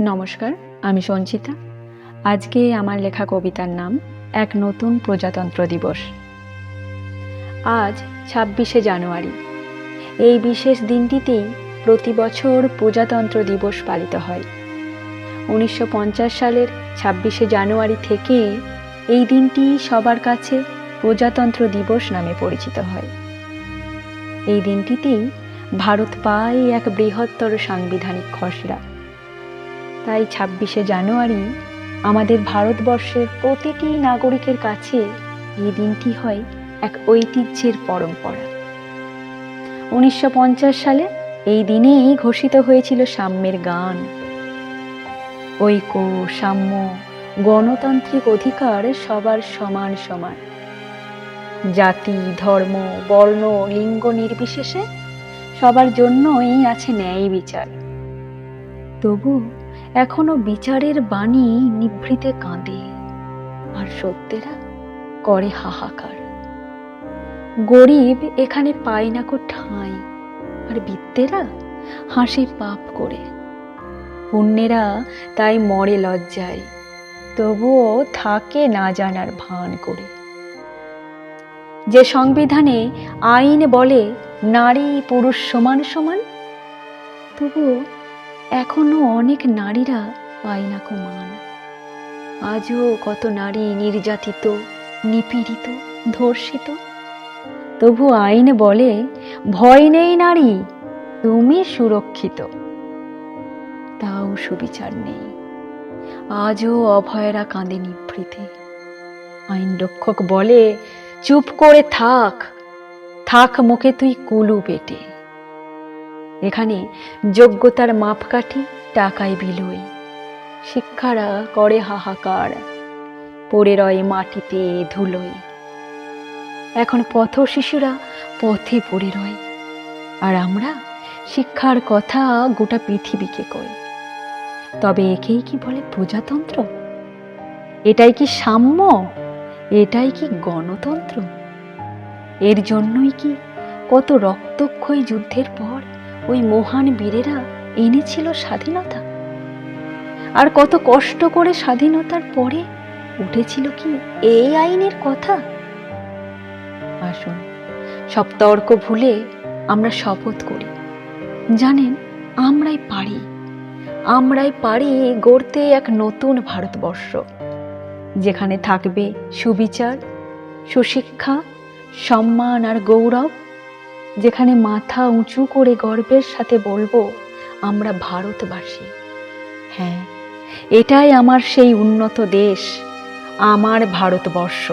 নমস্কার, আমি সঞ্চিতা। আজকে আমার লেখা কবিতার নাম, এক নতুন প্রজাতন্ত্র দিবস। আজ ছাব্বিশে জানুয়ারি। এই বিশেষ দিনটিতেই প্রতি বছর প্রজাতন্ত্র দিবস পালিত হয়। উনিশশো পঞ্চাশ সালের ছাব্বিশে জানুয়ারি থেকে এই দিনটি সবার কাছে প্রজাতন্ত্র দিবস নামে পরিচিত হয়। এই দিনটিতেই ভারত পায় এক বৃহত্তর সাংবিধানিক খসড়া। তাই ছাব্বিশে জানুয়ারি আমাদের ভারতবর্ষের প্রতিটি নাগরিকের কাছে এই দিনটি হয় এক ঐতিহ্যের পরম্পরা। উনিশশো পঞ্চাশ সালে এই দিনেই ঘোষিত হয়েছিল সাম্যের গান। ঐক্য, সাম্য, গণতান্ত্রিক অধিকার সবার সমান সমান। জাতি, ধর্ম, বর্ণ, লিঙ্গ নির্বিশেষে সবার জন্যই আছে ন্যায় বিচার। তবু এখনও বিচারের বাণী নিভৃতে কাঁদে, আর সত্যেরা করে হাহাকার। গরিব এখানে পায় না কো ঠাঁই, আর বিত্তেরা হাসে পাপ করে। পুণ্যেরা তাই মরে লজ্জায়, তবুও থাকে না জানার ভান করে। যে সংবিধানে আইন বলে নারী পুরুষ সমান সমান, তবুও এখনও অনেক নারীরা পায় না মান আজও কত নারী নির্যাতিত, নিপীড়িত, ধর্ষিত? তবু আইন বলে, ভয় নেই নারী, তুমি সুরক্ষিত। তাও সুবিচার নেই। আজও অভয়রা কাঁদে নিভৃতে। আইন রক্ষক বলে, চুপ করে থাক থাক মুখে তুই কুলু পেটে এখানে যোগ্যতার মাপকাঠি টাকায় বিলই। শিক্ষারা করে হাহাকার, পড়ে রয় মাটিতে ধুলোয় এখন পথ শিশুরা পথে পড়ে রয়। আর আমরা শিক্ষার কথা গোটা পৃথিবীকে কই। তবে একেই কি বলে প্রজাতন্ত্র? এটাই কি সাম্য? এটাই কি গণতন্ত্র? এর জন্যই কি কত রক্তক্ষয়ী যুদ্ধের পর ওই মহান বীরেরা এনেছিল স্বাধীনতা। আর কত কষ্ট করে স্বাধীনতার পরে উঠেছিল কি এই আইনের কথা? আসুন, সব তর্ক ভুলে আমরা শপথ করি। জানেন, আমরাই পারি। আমরাই পারি গড়তে এক নতুন ভারতবর্ষ, যেখানে থাকবে সুবিচার, সুশিক্ষা, সম্মান আর গৌরব যেখানে মাথা উঁচু করে গর্বের সাথে বলব, আমরা ভারতবাসী। হ্যাঁ এটাই আমার সেই উন্নত দেশ, আমার ভারতবর্ষ।